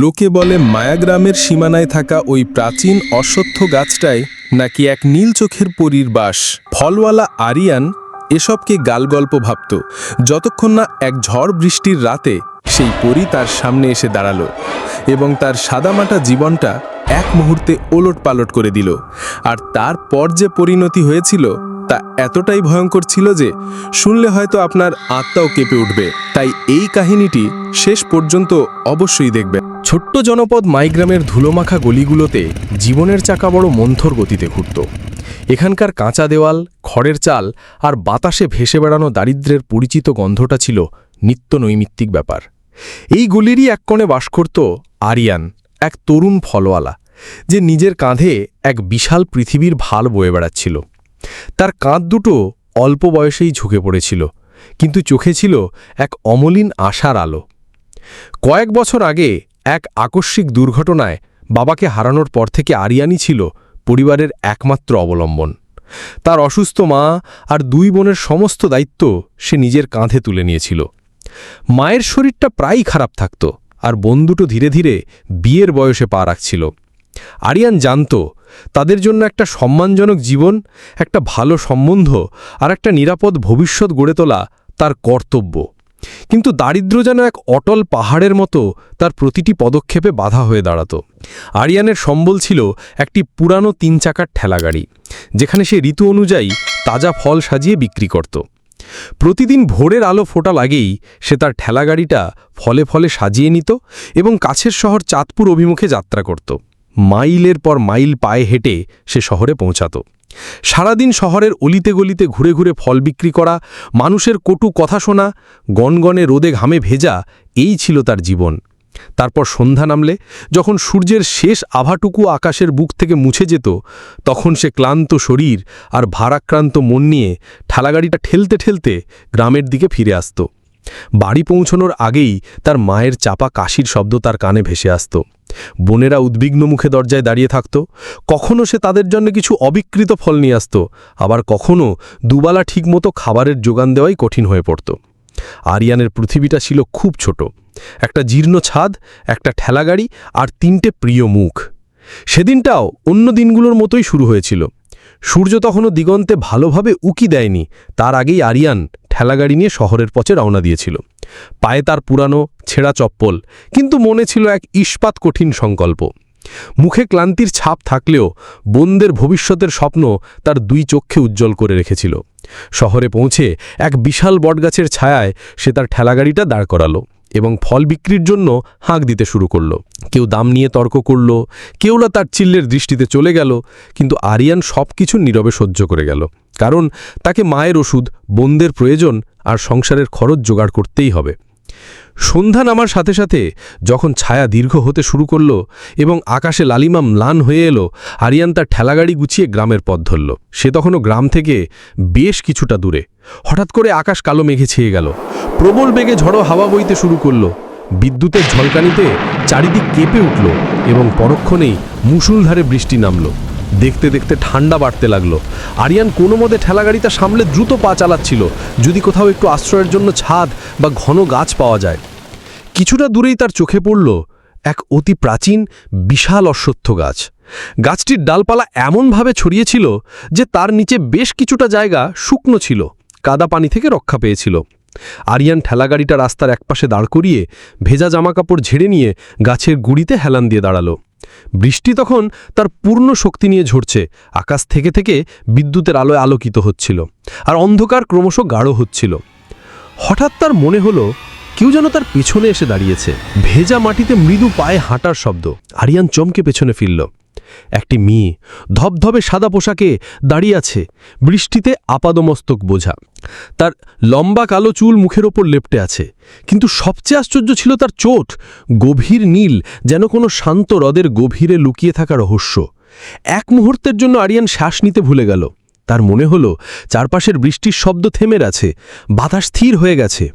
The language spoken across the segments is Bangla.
লোকে বলে মায়াগ্রামের সীমানায় থাকা ওই প্রাচীন অশ্বত্থ গাছটায় নাকি এক নীল চোখের পরীর বাস। ফলওয়ালা আরিয়ান এসবকে গালগল্প ভাবত, যতক্ষণ না এক ঝড় বৃষ্টির রাতে সেই পরী তার সামনে এসে দাঁড়াল এবং তার সাদামাটা জীবনটা এক মুহূর্তে ওলট পালট করে দিল। আর তারপর যে পরিণতি হয়েছিল তা এতটাই ভয়ঙ্কর ছিল যে শুনলে হয়তো আপনার আত্মাও কেঁপে উঠবে। তাই এই কাহিনীটি শেষ পর্যন্ত অবশ্যই দেখবেন। ছোট্ট জনপদ মাইগ্রামের ধুলোমাখা গলিগুলোতে জীবনের চাকা বড় মন্থর গতিতে ঘুরত। এখানকার কাঁচা দেওয়াল, খড়ের চাল আর বাতাসে ভেসে বেড়ানো দারিদ্র্যের পরিচিত গন্ধটা ছিল নিত্য নৈমিত্তিক ব্যাপার। এই গলিরই এক কোণে বাস করত আরিয়ান, এক তরুণ ফলওয়ালা, যে নিজের কাঁধে এক বিশাল পৃথিবীর ভালো বয়ে বেড়াচ্ছিল। তার কাঁধ দুটো অল্প বয়সেই ঝুঁকে পড়েছিল, কিন্তু চোখে ছিল এক অমলিন আশার আলো। কয়েক বছর আগে এক আকস্মিক দুর্ঘটনায় বাবাকে হারানোর পর থেকে আরিয়ানি ছিল পরিবারের একমাত্র অবলম্বন। তার অসুস্থ মা আর দুই বোনের সমস্ত দায়িত্ব সে নিজের কাঁধে তুলে নিয়েছিল। মায়ের শরীরটা প্রায়ই খারাপ থাকত আর বোন দুটো ধীরে ধীরে বিয়ের বয়সে পা রাখছিল। আরিয়ান জানত, তাদের জন্য একটা সম্মানজনক জীবন, একটা ভালো সম্বন্ধ আর একটা নিরাপদ ভবিষ্যৎ গড়ে তোলা তার কর্তব্য। কিন্তু দারিদ্র্য যেন এক অটল পাহাড়ের মতো তার প্রতিটি পদক্ষেপে বাধা হয়ে দাঁড়াত। আরিয়ানের সম্বল ছিল একটি পুরানো তিন চাকার ঠেলাগাড়ি, যেখানে সে ঋতু অনুযায়ী তাজা ফল সাজিয়ে বিক্রি করত। প্রতিদিন ভোরের আলো ফোটা লাগেই সে তার ঠেলাগাড়িটা ফলে ফলে সাজিয়ে নিত এবং কাছের শহর চাঁদপুর অভিমুখে যাত্রা করত। মাইলের পর মাইল পায়ে হেঁটে সে শহরে পৌঁছাত। সারাদিন শহরের অলিতে গলিতে ঘুরে ঘুরে ফল বিক্রি করা, মানুষের কটু কথা শোনা, গনগনে রোদে ঘামে ভেজা, এই ছিল তার জীবন। তারপর সন্ধ্যা নামলে, যখন সূর্যের শেষ আভাটুকু আকাশের বুক থেকে মুছে যেত, তখন সে ক্লান্ত শরীর আর ভারাক্রান্ত মন নিয়ে ঠেলাগাড়িটা ঠেলতে ঠেলতে গ্রামের দিকে ফিরে আসত। বাড়ি পৌঁছনোর আগেই তার মায়ের চাপা কাশির শব্দ তার কানে ভেসে আসত। বোনেরা উদ্বিগ্ন মুখে দরজায় দাঁড়িয়ে থাকত। কখনো সে তাদের জন্য কিছু অবিকৃত ফল নিয়ে আসত, আবার কখনো দুবালা ঠিকমতো খাবারের যোগান দেওয়াই কঠিন হয়ে পড়ত। আরিয়ানের পৃথিবীটা ছিল খুব ছোট। একটা জীর্ণ ছাদ, একটা ঠেলাগাড়ি আর তিনটে প্রিয় মুখ। সেদিনটাও অন্য দিনগুলোর মতোই শুরু হয়েছিল। সূর্য তখনও দিগন্তে ভালোভাবে উকি দেয়নি। তার আগেই আরিয়ান ঠেলাগাড়ি নিয়ে শহরের পথে রওনা দিয়েছিল। পায়ে তার পুরানো ছেঁড়া চপ্পল, কিন্তু মনে ছিল এক ইস্পাত কঠিন সংকল্প। মুখে ক্লান্তির ছাপ থাকলেও বোনদের ভবিষ্যতের স্বপ্ন তার দুই চক্ষে উজ্জ্বল করে রেখেছিল। শহরে পৌঁছে এক বিশাল বটগাছের ছায়ায় সে তার ঠেলাগাড়িটা দাঁড় করালো এবং ফল বিক্রির জন্য হাঁক দিতে শুরু করল। কেউ দাম নিয়ে তর্ক করল কেউলা তার চিল্লের দৃষ্টিতে চলে গেল, কিন্তু আরিয়ান সব কিছু নীরবে সহ্য করে গেল। কারণ তাকে মায়ের ওষুধ, বোনদের প্রয়োজন আর সংসারের খরচ জোগাড় করতেই হবে। সন্ধ্যা নামার সাথে সাথে যখন ছায়া দীর্ঘ হতে শুরু করল এবং আকাশে লালিমা ম্লান হয়ে এলো, আরিয়ান তার ঠেলাগাড়ি গুছিয়ে গ্রামের পথ ধরল। সে তখনও গ্রাম থেকে বেশ কিছুটা দূরে। হঠাৎ করে আকাশ কালো মেঘে ছেয়ে গেল। প্রবল বেগে ঝড়ো হাওয়া বইতে শুরু করল। বিদ্যুতের ঝলকানিতে চারিদিক কেঁপে উঠল এবং পরক্ষণেই মুষুলধারে বৃষ্টি নামল। দেখতে দেখতে ঠান্ডা বাড়তে লাগল। আরিয়ান কোনো মতে ঠেলাগাড়িটা সামলে দ্রুত পা চালাচ্ছিল, যদি কোথাও একটু আশ্রয়ের জন্য ছাদ বা ঘন গাছ পাওয়া যায়। কিছুটা দূরেই তার চোখে পড়ল এক অতি প্রাচীন, বিশাল অশ্বত্থ গাছ। গাছটির ডালপালা এমনভাবে ছড়িয়েছিল যে তার নিচে বেশ কিছুটা জায়গা শুকনো ছিল, কাদা পানি থেকে রক্ষা পেয়েছিল। আরিয়ান ঠেলাগাড়িটা রাস্তার একপাশে দাঁড় করিয়ে ভেজা জামাকাপড় ঝেড়ে নিয়ে গাছের গুড়িতে হেলান দিয়ে দাঁড়াল। বৃষ্টি তখন তার পূর্ণ শক্তি নিয়ে ঝরছে, আকাশ থেকে থেকে বিদ্যুতের আলোয় আলোকিত হচ্ছিল, আর অন্ধকার ক্রমশ গাঢ় হচ্ছিল। হঠাৎ তার মনে হলো, কেউ যেন তার পেছনে এসে দাঁড়িয়েছে। ভেজা মাটিতে মৃদু পায়ে হাঁটার শব্দ। আরিয়ান চমকে পেছনে ফিরল। একটি মেয়ে। ধবধবে সাদা পোশাকে দাঁড়িয়ে আছে। বৃষ্টিতে আপাদমস্তক বোঝা। তার লম্বা কালো চুল মুখের ওপর লেপটে আছে। কিন্তু সবচেয়ে আশ্চর্য ছিল তার চোট। গভীর নীল, যেন কোনো শান্ত হ্রদের গভীরে লুকিয়ে থাকা রহস্য। এক মুহূর্তের জন্য আরিয়ান শ্বাস নিতে ভুলে গেল। তার মনে হলো, চারপাশের বৃষ্টির শব্দ থেমে আছে বাতাস স্থির হয়ে গেছে।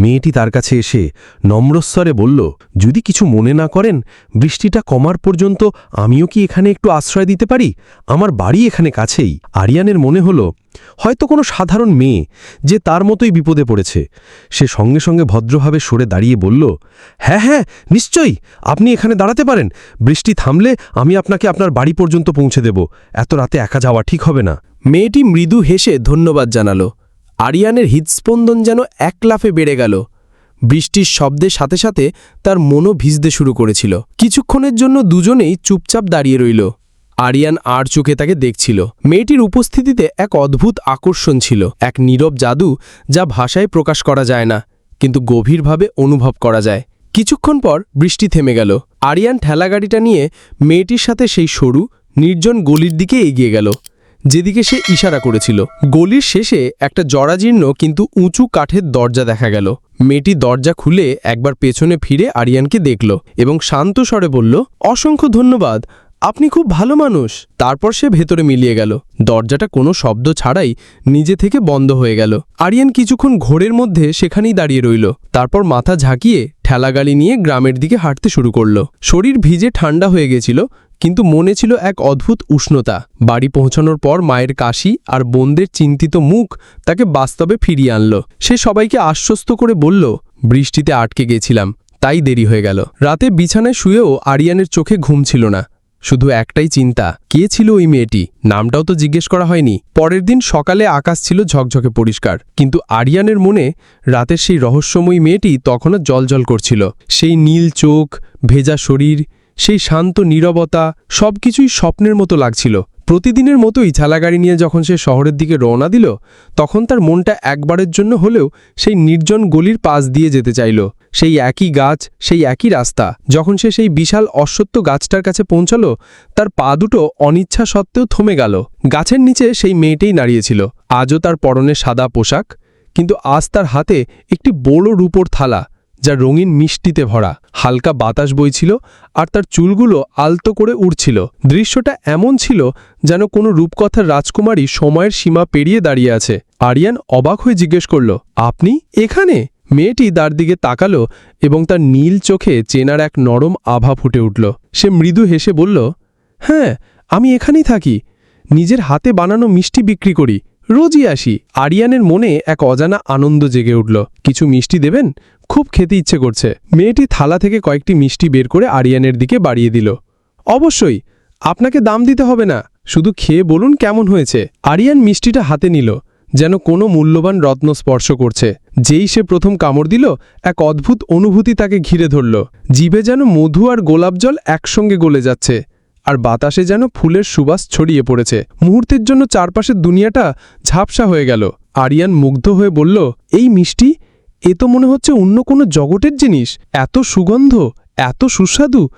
মেয়েটি তার কাছে এসে নম্রস্বরে বলল, যদি কিছু মনে না করেন, বৃষ্টিটা কমার পর্যন্ত আমিও কি এখানে একটু আশ্রয় দিতে পারি? আমার বাড়ি এখানে কাছেই। আরিয়ানের মনে হলো, হয়তো কোনো সাধারণ মেয়ে যে তার মতোই বিপদে পড়েছে। সে সঙ্গে সঙ্গে ভদ্রভাবে সরে দাঁড়িয়ে বলল হ্যাঁ হ্যাঁ নিশ্চয়ই, আপনি এখানে দাঁড়াতে পারেন। বৃষ্টি থামলে আমি আপনাকে আপনার বাড়ি পর্যন্ত পৌঁছে দেব। এত রাতে একা যাওয়া ঠিক হবে না। মেয়েটি মৃদু হেসে ধন্যবাদ জানালো। আরিয়ানের হৃদস্পন্দন যেন এক লাফে বেড়ে গেল। বৃষ্টির শব্দের সাথে সাথে তার মনও ভিজতে শুরু করেছিল। কিছুক্ষণের জন্য দুজনেই চুপচাপ দাঁড়িয়ে রইল। আরিয়ান আর চোখে তাকে দেখছিল। মেয়েটির উপস্থিতিতে এক অদ্ভুত আকর্ষণ ছিল। এক নীরব জাদু যা ভাষায় প্রকাশ করা যায় না, কিন্তু গভীরভাবে অনুভব করা যায়। কিছুক্ষণ পর বৃষ্টি থেমে গেল। আরিয়ান ঠেলাগাড়িটা নিয়ে মেয়েটির সাথে সেই সরু, নির্জন গলির দিকে এগিয়ে গেল। যেদিকে সে ইশারা করেছিল। গলির শেষে একটা জরাজীর্ণ কিন্তু উঁচু কাঠের দরজা দেখা গেল। মেয়েটি দরজা খুলে একবার পেছনে ফিরে আরিয়ানকে দেখল এবং শান্ত স্বরে বলল, অসংখ্য ধন্যবাদ, আপনি খুব ভালো মানুষ। তারপর সে ভেতরে মিলিয়ে গেল। দরজাটা কোনো শব্দ ছাড়াই নিজে থেকে বন্ধ হয়ে গেল। আরিয়ান কিছুক্ষণ ঘোরের মধ্যে সেখানেই দাঁড়িয়ে রইল। তারপর মাথা ঝাঁকিয়ে ঠেলাগাড়ি নিয়ে গ্রামের দিকে হাঁটতে শুরু করল। শরীর ভিজে ঠান্ডা হয়ে গেছিল কিন্তু মনে ছিল এক অদ্ভুত উষ্ণতা। বাড়ি পৌঁছানোর পর মায়ের কাশি আর বোনদের চিন্তিত মুখ তাকে বাস্তবে ফিরিয়ে আনল। সে সবাইকে আশ্বস্ত করে বলল, বৃষ্টিতে আটকে গেছিলাম, তাই দেরি হয়ে গেল। রাতে বিছানায় শুয়েও আরিয়ানের চোখে ঘুম ছিল না। শুধু একটাই চিন্তা, কে ছিল ওই মেয়েটি? নামটাও তো জিজ্ঞেস করা হয়নি। পরের দিন সকালে আকাশ ছিল ঝকঝকে পরিষ্কার, কিন্তু আরিয়ানের মনে রাতের সেই রহস্যময়ী মেয়েটি তখনও জলজল করছিল। সেই নীল চোখ, ভেজা শরীর সেই শান্ত নীরবতা সবকিছুই স্বপ্নের মতো লাগছিল। প্রতিদিনের মতোই ঠেলাগাড়ি নিয়ে যখন সে শহরের দিকে রওনা দিল, তখন তার মনটা একবারের জন্য হলেও সেই নির্জন গলির পাশ দিয়ে যেতে চাইল। সেই একই গাছ, সেই একই রাস্তা, যখন সে সেই বিশাল অশ্বত্থ গাছটার কাছে পৌঁছাল, তার পা দুটো অনিচ্ছা সত্ত্বেও থমে গেল। গাছের নিচে সেই মেয়েটেই দাঁড়িয়েছিল আজও তার পরনে সাদা পোশাক, কিন্তু আজ তার হাতে একটি বড় রূপোর থালা। যা রঙিন মিষ্টিতে ভরা, হালকা বাতাস বইছিল আর তার চুলগুলো আলতো করে উড়ছিল। দৃশ্যটা এমন ছিল যেন কোনো রূপকথার রাজকুমারী সময়ের সীমা পেরিয়ে দাঁড়িয়ে আছে। আরিয়ান অবাক হয়ে জিজ্ঞেস করল, আপনি এখানে? মেয়েটি তার দিকে তাকালো এবং তার নীল চোখে চেনার এক নরম আভা ফুটে উঠল। সে মৃদু হেসে বলল হ্যাঁ আমি এখানেই থাকি। নিজের হাতে বানানো মিষ্টি বিক্রি করি। রোজই আসি। আরিয়ানের মনে এক অজানা আনন্দ জেগে উঠল। কিছু মিষ্টি দেবেন? খুব খেতে ইচ্ছে করছে। মেয়েটি থালা থেকে কয়েকটি মিষ্টি বের করে আরিয়ানের দিকে বাড়িয়ে দিল। অবশ্যই, আপনাকে দাম দিতে হবে না। শুধু খেয়ে বলুন কেমন হয়েছে। আরিয়ান মিষ্টিটা হাতে নিল, যেন কোনো মূল্যবান রত্ন স্পর্শ করছে। যেই সে প্রথম কামড় দিল, এক অদ্ভুত অনুভূতি তাকে ঘিরে ধরল। জিভে যেন মধু আর গোলাপ জল একসঙ্গে গলে যাচ্ছে। আর বাতাসে যেন ফুলের সুবাস ছড়িয়ে পড়েছে। মুহূর্তের জন্য চারপাশের দুনিয়াটা ঝাপসা হয়ে গেল। আরিয়ান মুগ্ধ হয়ে বলল, এই মিষ্টি? এ তো মনে হচ্ছে অন্য কোনো জগতের জিনিস। এত সুগন্ধ, এত সুস্বাদু।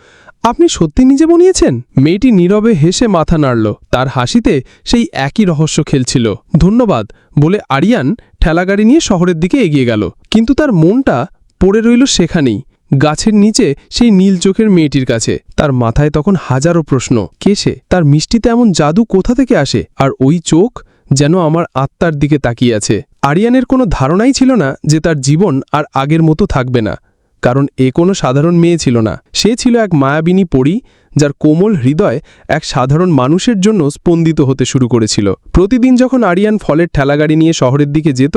আপনি সত্যি নিজে বনিয়েছেন? মেয়েটি নীরবে হেসে মাথা নাড়ল। তার হাসিতে সেই একই রহস্য খেলছিল। ধন্যবাদ, বলে আরিয়ান ঠেলাগাড়ি নিয়ে শহরের দিকে এগিয়ে গেল। কিন্তু তার মনটা পড়ে রইল সেখানেই। গাছের নিচে সেই নীল চোখের মেয়েটির কাছে। তার মাথায় তখন হাজারো প্রশ্ন। কে সে? তার মিষ্টিতে এমন জাদু কোথা থেকে আসে? আর ওই চোখ যেন আমার আত্মার দিকে তাকিয়ে আছে। আরিয়ানের কোনো ধারণাই ছিল না যে তার জীবন আর আগের মতো থাকবে না। কারণ এ কোনো সাধারণ মেয়ে ছিল না। সে ছিল এক মায়াবিনী পরী যার কোমল হৃদয় এক সাধারণ মানুষের জন্য স্পন্দিত হতে শুরু করেছিল। প্রতিদিন যখন আরিয়ান ফলের ঠেলাগাড়ি নিয়ে শহরের দিকে যেত,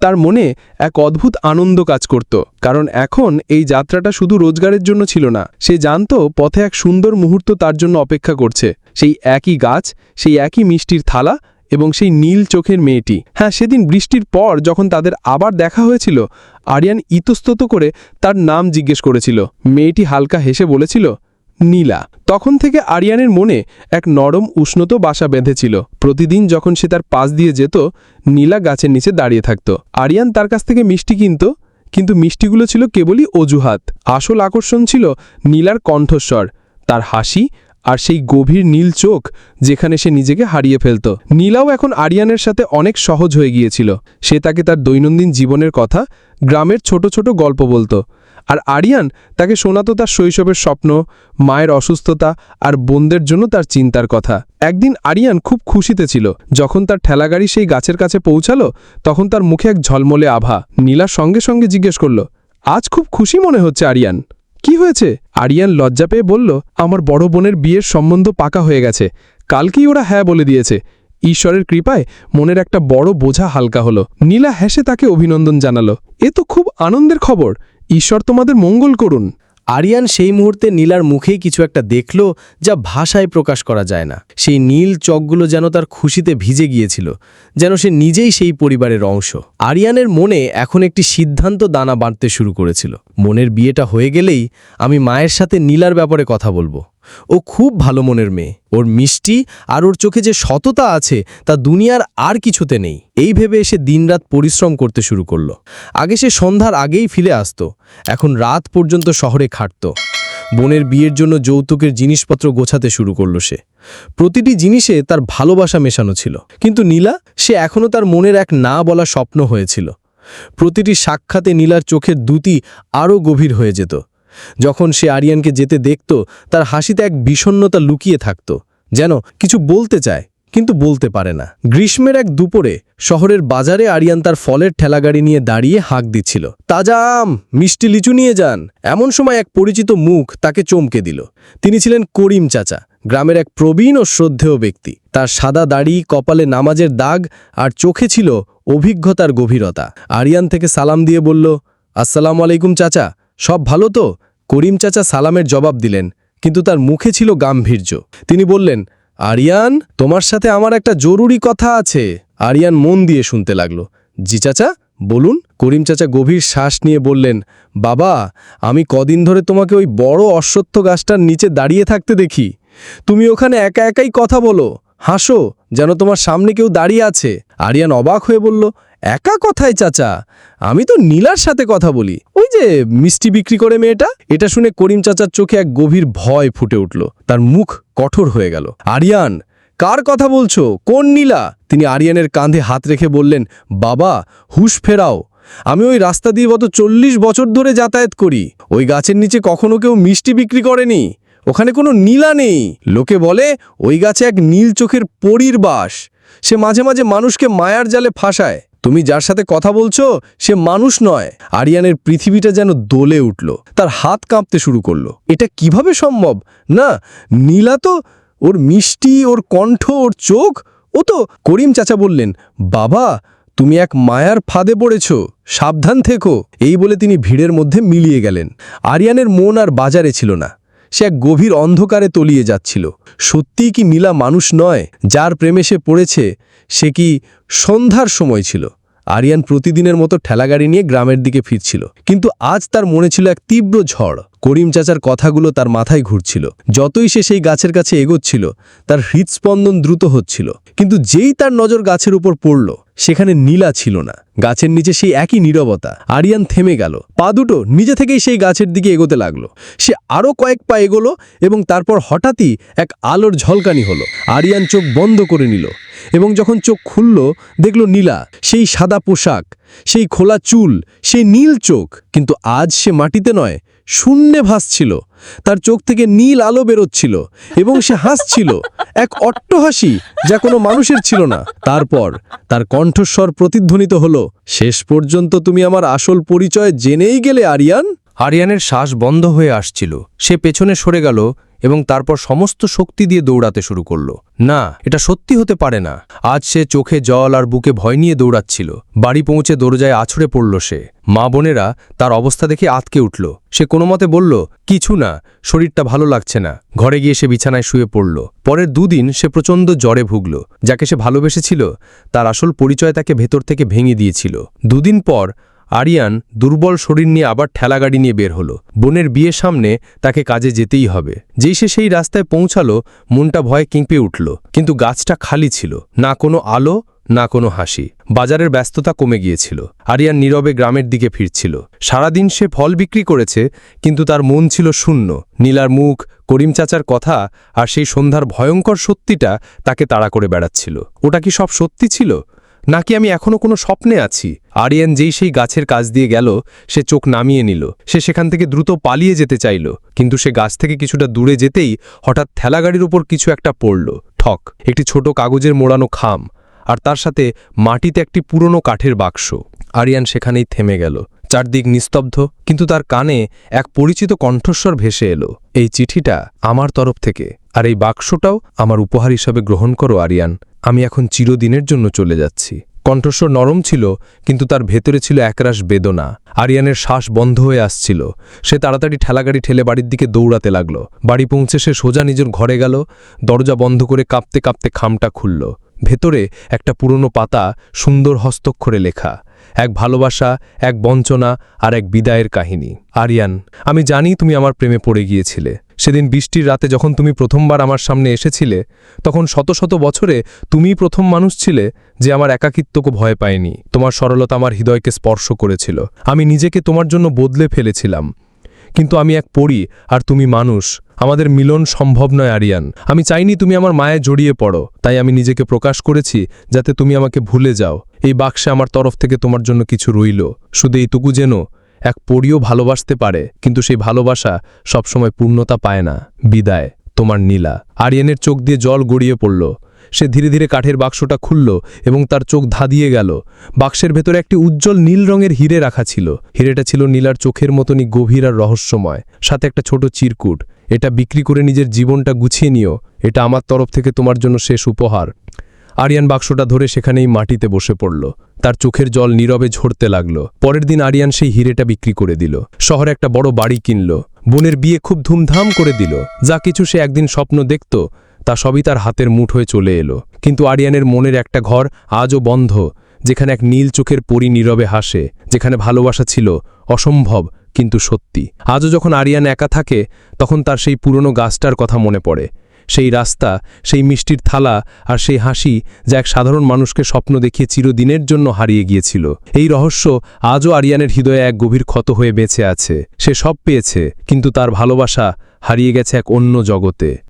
তার মনে এক অদ্ভুত আনন্দ কাজ করত। কারণ এখন এই যাত্রাটা শুধু রোজগারের জন্য ছিল না, সে জানত পথে এক সুন্দর মুহূর্ত তার জন্য অপেক্ষা করছে। সেই একই গাছ, সেই একই মিষ্টির থালা এবং সেই নীল চোখের মেয়েটি। হ্যাঁ সেদিন বৃষ্টির পর যখন তাদের আবার দেখা হয়েছিল, আরিয়ান ইতস্তত করে তার নাম জিজ্ঞেস করেছিল। মেয়েটি হালকা হেসে বলেছিল নীলা। তখন থেকে আরিয়ানের মনে এক নরম উষ্ণত বাসা বেঁধেছিল। প্রতিদিন যখন সে তার পাশ দিয়ে যেত, নীলা গাছের নিচে দাঁড়িয়ে থাকত। আরিয়ান তার কাছ থেকে মিষ্টি কিনত, কিন্তু মিষ্টিগুলো ছিল কেবলই অজুহাত। আসল আকর্ষণ ছিল নীলার কণ্ঠস্বর, তার হাসি আর সেই গভীর নীল চোখ যেখানে সে নিজেকে হারিয়ে ফেলত। নীলাও এখন আরিয়ানের সাথে অনেক সহজ হয়ে গিয়েছিল। সে তাকে তার দৈনন্দিন জীবনের কথা, গ্রামের ছোট ছোট গল্প বলতো। আর আরিয়ান তাকে শোনাতো তার শৈশবের স্বপ্ন, মায়ের অসুস্থতা আর বোনদের জন্য তার চিন্তার কথা। একদিন আরিয়ান খুব খুশিতে ছিল। যখন তার ঠেলাগাড়ি সেই গাছের কাছে পৌঁছালো, তখন তার মুখে এক ঝলমলে আভা। নীলা সঙ্গে সঙ্গে জিজ্ঞেস করল, আজ খুব খুশি মনে হচ্ছে আরিয়ান? কি হয়েছে? আরিয়ান লজ্জা পেয়ে বলল, আমার বড় বোনের বিয়ের সম্বন্ধ পাকা হয়ে গেছে। কালকেই ওরা হ্যাঁ বলে দিয়েছে। ঈশ্বরের কৃপায় মনের একটা বড় বোঝা হালকা হলো। নীলা হেসে তাকে অভিনন্দন জানালো। এ তো খুব আনন্দের খবর। ঈশ্বর তোমাদের মঙ্গল করুন। আরিয়ান সেই মুহূর্তে নীলার মুখেই কিছু একটা দেখল যা ভাষায় প্রকাশ করা যায় না। সেই নীল চকগুলো যেন তার খুশিতে ভিজে গিয়েছিল, যেন সে নিজেই সেই পরিবারের অংশ। আরিয়ানের মনে এখন একটি সিদ্ধান্ত দানা বাঁধতে শুরু করেছিল। মনের বিয়েটা হয়ে গেলেই আমি মায়ের সাথে নীলার ব্যাপারে কথা বলব। ও খুব ভালো মনের মেয়ে। ওর মিষ্টি আর ওর চোখে যে সততা আছে, তা দুনিয়ার আর কিছুতে নেই। এই ভেবে এসে দিনরাত পরিশ্রম করতে শুরু করল। আগে সে সন্ধ্যার আগেই ফিরে আসতো। এখন রাত পর্যন্ত শহরে খাটত। বোনের বিয়ের জন্য যৌতুকের জিনিসপত্র গোছাতে শুরু করল সে। প্রতিটি জিনিসে তার ভালোবাসা মেশানো ছিল। কিন্তু নীলা, সে এখনও তার মনের এক না বলা স্বপ্ন হয়েছিল। প্রতিটি সাক্ষাতে নীলার চোখের দুটি আরও গভীর হয়ে যেত। যখন সে আরিয়ানকে যেতে দেখত, তার হাসিতে এক বিষণ্ণতা লুকিয়ে থাকত, যেন কিছু বলতে চায়, কিন্তু বলতে পারে না। গ্রীষ্মের এক দুপুরে শহরের বাজারে আরিয়ান তার ফলের ঠেলাগাড়ি নিয়ে দাঁড়িয়ে হাঁক দিচ্ছিল। তাজা আম, মিষ্টি লিচু নিয়ে যান। এমন সময় এক পরিচিত মুখ তাকে চমকে দিল। তিনি ছিলেন করিম চাচা, গ্রামের এক প্রবীণ ও শ্রদ্ধেয় ব্যক্তি। তার সাদা দাড়ি, কপালে নামাজের দাগ আর চোখে ছিল অভিজ্ঞতার গভীরতা। আরিয়ান থেকে সালাম দিয়ে বলল, আসসালামু আলাইকুম চাচা, সব ভালো তো? করিম চাচা সালামের জবাব দিলেন, কিন্তু তার মুখে ছিল গাম্ভীর্য। তিনি বললেন, আরিয়ান, তোমার সাথে আমার একটা জরুরি কথা আছে। আরিয়ান মন দিয়ে শুনতে লাগল। জি চাচা, বলুন। করিম চাচা গভীর শ্বাস নিয়ে বললেন, বাবা, আমি কদিন ধরে তোমাকে ওই বড় অশ্বত্থ গাছটার নিচে দাঁড়িয়ে থাকতে দেখি। তুমি ওখানে একা একাই কথা বলো। হাসো, যেন তোমার সামনে কেউ দাঁড়িয়ে আছে। আরিয়ান অবাক হয়ে বলল একা কথায়, চাচা? আমি তো নীলার সাথে কথা বলি। ওই যে মিষ্টি বিক্রি করে মেয়েটা, এটা শুনে করিম চাচার চোখে এক গভীর ভয় ফুটে উঠল। তার মুখ কঠোর হয়ে গেল। আরিয়ান, কার কথা বলছো? কোন নীলা? তিনি আরিয়ানের কাঁধে হাত রেখে বললেন, বাবা, হুশ ফেরাও। আমি ওই রাস্তা দিয়ে গত চল্লিশ বছর ধরে যাতায়াত করি। ওই গাছের নিচে কখনো কেউ মিষ্টি বিক্রি করেনি। ওখানে কোনো নীলা নেই। লোকে বলে, ওই গাছে এক নীল চোখের পরীর বাস। সে মাঝে মাঝে মানুষকে মায়ার জালে ফাঁসায়। তুমি যার সাথে কথা বলছো, সে মানুষ নয়। আরিয়ানের পৃথিবীটা যেন দোলে উঠল, তার হাত কাঁপতে শুরু করল। এটা কীভাবে সম্ভব? না, নীলা তো ওর মিষ্টি, ওর কণ্ঠ, ওর চোখ, ও তো করিম চাচা বললেন, বাবা, তুমি এক মায়ার ফাঁদে পড়েছ, সাবধান থেকো। এই বলে তিনি ভিড়ের মধ্যে মিলিয়ে গেলেন। আরিয়ানের মন আর বাজারে ছিল না। সে এক গভীর অন্ধকারে তলিয়ে যাচ্ছিল। সত্যিই কি নীলা মানুষ নয়, যার প্রেমে সে পড়েছে, সে কি সন্ধ্যার সময় ছিল? আরিয়ান প্রতিদিনের মতো ঠেলাগাড়ি নিয়ে গ্রামের দিকে ফিরছিল। কিন্তু আজ তার মনে ছিল এক তীব্র ঝড়। করিম চাচার কথাগুলো তার মাথায় ঘুরছিল। যতই সে সেই গাছের কাছে এগোচ্ছিল, তার হৃদস্পন্দন দ্রুত হচ্ছিল। কিন্তু যেই তার নজর গাছের উপর পড়ল সেখানে নীলা ছিল না। গাছের নিচে সেই একই নীরবতা। আরিয়ান থেমে গেল। পা দুটো নিজে থেকেই সেই গাছের দিকে এগোতে লাগল। সে আরও কয়েক পা এগোলো এবং তারপর হঠাৎই এক আলোর ঝলকানি হলো। আরিয়ান চোখ বন্ধ করে নিল এবং যখন চোখ খুলল, দেখল নীলা, সেই সাদা পোশাক, সেই খোলা চুল, সেই নীল চোখ। কিন্তু আজ সে মাটিতে নয় শূন্যে ভাসছিল। তার চোখ থেকে নীল আলো বেরোচ্ছিল এবং সে হাসছিল। এক অট্টহাসি যা কোনো মানুষের ছিল না। তারপর তার কণ্ঠস্বর প্রতিধ্বনিত হলো, শেষ পর্যন্ত তুমি আমার আসল পরিচয় জেনেই গেলে, আরিয়ান? আরিয়ানের শ্বাস বন্ধ হয়ে আসছিল। সে পেছনে সরে গেল এবং তারপর সমস্ত শক্তি দিয়ে দৌড়াতে শুরু করল। না, এটা সত্যি হতে পারে না। আজ সে চোখে জল আর বুকে ভয় নিয়ে দৌড়াচ্ছিল। বাড়ি পৌঁছে দরজায় আছড়ে পড়ল সে। মা বোনেরা তার অবস্থা দেখে আতকে উঠল। সে কোনো মতে বলল, কিছু না, শরীরটা ভালো লাগছে না। ঘরে গিয়ে সে বিছানায় শুয়ে পড়ল। পরের দুদিন সে প্রচণ্ড জ্বরে ভুগল। যাকে সে ভালোবেসেছিল, তার আসল পরিচয় তাকে ভেতর থেকে ভেঙে দিয়েছিল। দুদিন পর আরিয়ান দুর্বল শরীর নিয়ে আবার ঠেলাগাড়ি নিয়ে বের হলো। বোনের বিয়ের সামনে তাকে কাজে যেতেই হবে। যেই সে সেই রাস্তায় পৌঁছালো, মনটা ভয়ে কিঁপে উঠল। কিন্তু গাছটা খালি ছিল, না কোনো আলো, না কোনো হাসি। বাজারের ব্যস্ততা কমে গিয়েছিল। আরিয়ান নীরবে গ্রামের দিকে ফিরছিল। সারাদিন সে ফল বিক্রি করেছে, কিন্তু তার মন ছিল শূন্য। নীলার মুখ, করিম চাচার কথা আর সেই সন্ধ্যার ভয়ঙ্কর সত্যিটা তাকে তাড়া করে বেড়াচ্ছিল। ওটা কি সব সত্যি ছিল? নাকি আমি এখনও কোনো স্বপ্নে আছি? আরিয়ান যেই সেই গাছের কাজ দিয়ে গেল, সে চোখ নামিয়ে নিল। সে সেখান থেকে দ্রুত পালিয়ে যেতে চাইল, কিন্তু সে গাছ থেকে কিছুটা দূরে যেতেই হঠাৎ ঠেলাগাড়ির উপর কিছু একটা পড়ল। ঠক, একটি ছোট কাগজের মোড়ানো খাম, আর তার সাথে মাটিতে একটি পুরনো কাঠের বাক্স। আরিয়ান সেখানেই থেমে গেল। চারদিক নিস্তব্ধ, কিন্তু তার কানে এক পরিচিত কণ্ঠস্বর ভেসে এলো। এই চিঠিটা আমার তরফ থেকে, আর এই বাক্সটাও আমার উপহার হিসাবে গ্রহণ করো, আরিয়ান। আমি এখন চিরদিনের জন্য চলে যাচ্ছি। কণ্ঠস্বর নরম ছিল, কিন্তু তার ভেতরে ছিল একরাশ বেদনা। আরিয়ানের শ্বাস বন্ধ হয়ে আসছিল। সে তাড়াতাড়ি ঠেলাগাড়ি ঠেলে বাড়ির দিকে দৌড়াতে লাগল। বাড়ি পৌঁছে সে সোজা নিজের ঘরে গেল। দরজা বন্ধ করে কাঁপতে কাঁপতে খামটা খুলল। ভেতরে একটা পুরনো পাতা, সুন্দর হস্তক্ষরে লেখা। এক ভালোবাসা, এক বঞ্চনা আর এক বিদায়ের কাহিনী। আরিয়ান, আমি জানি তুমি আমার প্রেমে পড়ে গিয়েছিলে। সেদিন বৃষ্টির রাতে যখন তুমি প্রথমবার আমার সামনে এসেছিলে, তখন শত শত বছরে তুমিই প্রথম মানুষ ছিলে যে আমার একাকিত্বকে ভয় পায়নি। তোমার সরলতা আমার হৃদয়কে স্পর্শ করেছিল। আমি নিজেকে তোমার জন্য বদলে ফেলেছিলাম। কিন্তু আমি এক পড়ি আর তুমি মানুষ। আমাদের মিলন সম্ভব নয়, আরিয়ান। আমি চাইনি তুমি আমার মায়ে জড়িয়ে পড়ো। তাই আমি নিজেকে প্রকাশ করেছি যাতে তুমি আমাকে ভুলে যাও। এই বাক্সে আমার তরফ থেকে তোমার জন্য কিছু রইল। শুধু এইটুকু যেন এক পরিও ভালোবাসতে পারে, কিন্তু সেই ভালোবাসা সবসময় পূর্ণতা পায় না। বিদায়, তোমার নীলা। আরিয়ানের চোখ দিয়ে জল গড়িয়ে পড়ল। সে ধীরে ধীরে কাঠের বাক্সটা খুলল এবং তার চোখ ধাঁধিয়ে গেল। বাক্সের ভেতরে একটি উজ্জ্বল নীল রঙের হিরে রাখা ছিল। হিরেটা ছিল নীলার চোখের মতনই গভীর আর রহস্যময়। সাথে একটা ছোট চিরকুট। এটা বিক্রি করে নিজের জীবনটা গুছিয়ে নিও। এটা আমার তরফ থেকে তোমার জন্য শেষ উপহার। আরিয়ান বাক্সটা ধরে সেখানেই মাটিতে বসে পড়ল। তার চোখের জল নীরবে ঝরতে লাগল। পরের দিন আরিয়ান সেই হিরেটা বিক্রি করে দিল। শহরে একটা বড় বাড়ি কিনল। বোনের বিয়ে খুব ধুমধাম করে দিল। যা কিছু সে একদিন স্বপ্ন দেখত, তা সবই তার হাতের মুঠ হয়ে চলে এলো। কিন্তু আরিয়ানের মনের একটা ঘর আজও বন্ধ, যেখানে এক নীল চোখের পরি নীরবে হাসে, যেখানে ভালোবাসা ছিল অসম্ভব, কিন্তু সত্যি। আজও যখন আরিয়ান একা থাকে, তখন তার সেই পুরনো গাছটার কথা মনে পড়ে। সেই রাস্তা, সেই মিষ্টির থালা আর সেই হাসি যা এক সাধারণ মানুষকে স্বপ্ন দেখিয়ে চিরদিনের জন্য হারিয়ে গিয়েছিল। এই রহস্য আজও আরিয়ানের হৃদয়ে এক গভীর ক্ষত হয়ে বেঁচে আছে। সে সব পেয়েছে, কিন্তু তার ভালোবাসা হারিয়ে গেছে এক অন্য জগতে।